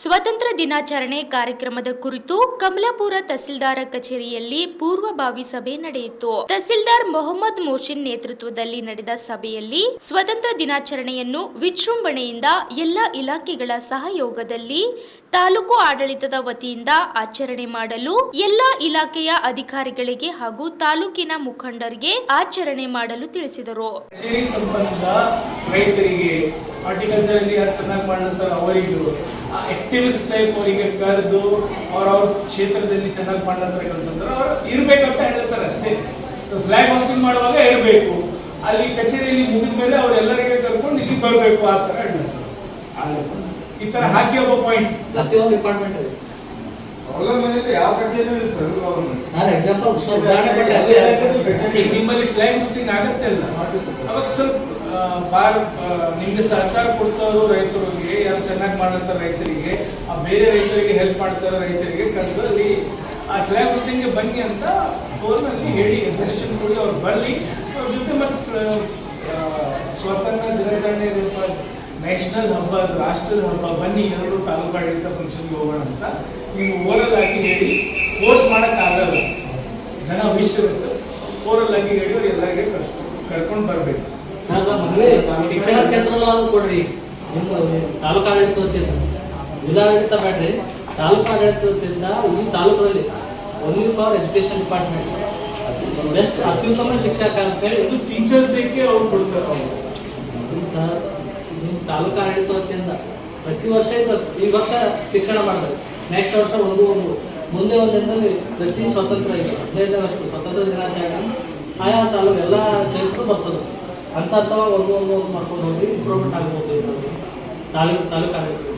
ಸ್ವತಂತ್ರ ದಿನಾಚರಣೆ ಕಾರ್ಯಕ್ರಮದ ಕುರಿತು ಕಮಲಾಪುರ ತಹಸೀಲ್ದಾರ ಕಚೇರಿಯಲ್ಲಿ ಪೂರ್ವಭಾವಿ ಸಭೆ ನಡೆಯಿತು. ತಹಸೀಲ್ದಾರ್ ಮೊಹಮ್ಮದ್ ಮೋಷಿನ್ ನೇತೃತ್ವದಲ್ಲಿ ನಡೆದ ಸಭೆಯಲ್ಲಿ ಸ್ವತಂತ್ರ ದಿನಾಚರಣೆಯನ್ನು ವಿಜೃಂಭಣೆಯಿಂದ ಎಲ್ಲ ಇಲಾಖೆಗಳ ಸಹಯೋಗದಲ್ಲಿ ತಾಲೂಕು ಆಡಳಿತದ ವತಿಯಿಂದ ಆಚರಣೆ ಮಾಡಲು ಎಲ್ಲ ಇಲಾಖೆಯ ಅಧಿಕಾರಿಗಳಿಗೆ ಹಾಗೂ ತಾಲೂಕಿನ ಮುಖಂಡರಿಗೆ ಆಚರಣೆ ಮಾಡಲು ತಿಳಿಸಿದರು. ರೈತರಿಗೆ ಆಕ್ಟಿವಿಸ್ಟ್ ಟೈಪ್ ಅವರಿಗೆ ಕರೆದು ಅವ್ರ ಅವ್ರ ಕ್ಷೇತ್ರದಲ್ಲಿ ಚೆನ್ನಾಗಿ ಮಾಡ್ಲತ್ತಾರೆ ಕೆಲಸ ಅವ್ರು ಇರ್ಬೇಕಂತ ಹೇಳ್ತಾರೆ ಅಷ್ಟೇ. ಫ್ಲಾಗ್ ಹೋಸ್ಟಿಂಗ್ ಮಾಡುವಾಗ ಇರಬೇಕು. ಅಲ್ಲಿ ಕಚೇರಿಯಲ್ಲಿ ಮುಗಿದ ಮೇಲೆ ಅವರೆಲ್ಲರಿಗೆ ಕರ್ಕೊಂಡು ಇಲ್ಲಿ ಬರಬೇಕು ಆ ಥರ ಹೇಳ್ತಾರೆ ಈ ತರ ಹಾಕಿ ಒಬ್ಬ ಪಾಯಿಂಟ್ ಪ್ರತಿಯೊಂದು ಡಿಪಾರ್ಟ್ಮೆಂಟ್ ನಾನು ಎಕ್ಸಾಂಪಲ್ ಕೊಟ್ಟೆ ಅಷ್ಟೇ ನಿಮ್ಮಲ್ಲಿ ಫ್ಲೈಂಗ್ ಹೋಸ್ಟಿಂಗ್ ಆಗುತ್ತೆ ಅಲ್ಲ? ಅವಾಗ ಸ್ವಲ್ಪ ಆ, ಬಾರ್ ನಿಮ್ಗೆ ಸರ್ಕಾರ ಕೊಡ್ತಾರೋ ರೈತರಿಗೆ ಯಾರು ಚೆನ್ನಾಗಿ ಮಾಡಂತ ರೈತರಿಗೆ ಆ ಬೇರೆ ರೈತರಿಗೆ ಹೆಲ್ಪ್ ಮಾಡ್ತಾರೋ ರೈತರಿಗೆ ಕರೆದು ಅಲ್ಲಿ ಆ ಫ್ಲಾಗ್ ಹೋಸ್ಟಿಂಗ್ಗೆ ಬನ್ನಿ ಅಂತ ಫೋನಲ್ಲಿ ಹೇಳಿ ಇನ್ಫಾರ್ಮೇಷನ್ ಕೊಡಿ ಅವ್ರು ಬರಲಿ ಅವ್ರ ಜೊತೆ ಮತ್ತೆ ಸ್ವತಂತ್ರ ದಿನಾಚರಣೆ ನ್ಯಾಷನಲ್ ಹಬ್ಬ ರಾಷ್ಟ್ರದ ಹಬ್ಬ ಬನ್ನಿ ಎಲ್ಲರೂ ತಾಲೂಕು ಆಡಳಿತ ಫಂಕ್ಷನ್ಗೆ ಹೋಗೋಣ ಅಂತ ನೀವು ಓರಲ್ ಆಗಿ ಹೇಳಿ ಫೋರ್ಸ್ ಮಾಡೋಕ್ಕಾಗಲ್ಲ ಜನ ಇರುತ್ತೆ. ಓರಲ್ ಆಗಿ ಹೇಳಿ ಅವ್ರು ಎಲ್ಲರಿಗೆ ಕರ್ಕೊಂಡು ಬರಬೇಕು. ಶಿಕ್ಷಣ ಕೇಂದ್ರದಲ್ಲಾದ್ರೂ ಕೊಡ್ರಿ. ನಿಮ್ಮ ತಾಲೂಕು ಆಡಳಿತ ವತಿಯಿಂದ ಜಿಲ್ಲಾಡಳಿತ ಬೇಡ್ರಿ ತಾಲೂಕು ಆಡಳಿತ ವತಿಯಿಂದ ಈ ತಾಲೂಕಲ್ಲಿ only for education department best ಅತ್ಯುತ್ತಮ ಶಿಕ್ಷಕ ಅಂತ ಹೇಳಿ. ಇದು ಟೀಚರ್ಸ್ ಡೇಗೆ ಅವ್ರು ಕೊಡ್ತಾರೆ ಸರ್. ತಾಲೂಕು ಆಡಳಿತ ಪ್ರತಿ ವರ್ಷ ಈ ವರ್ಷ ಶಿಕ್ಷಣ ಮಾಡ್ತಾರೆ. ನೆಕ್ಸ್ಟ್ ವರ್ಷ ಒಂದು ಒಂದು. ಮುಂದೆ ಒಂದು ದಿನದಲ್ಲಿ ಪ್ರತಿ ಸ್ವತಂತ್ರ ಇದೆ ಹದಿನೈದನೇ ವರ್ಷ, ಸ್ವತಂತ್ರ ದಿನಾಚರಣೆ ಆಯಾ ತಾಲೂಕು ಎಲ್ಲ ಜನರು ಬರ್ತದೆ. ಅಂತ ಅಂತ ಒಂದು ಒಂದು ಒಂದು ಮಾಡ್ಕೊಂಡು ಹೋಗಿ ಇಂಪ್ರೂವ್ಮೆಂಟ್ ಆಗ್ಬೋದು. ತಾಲೂಕು ತಾಲೂಕು ಆಡಳಿತ.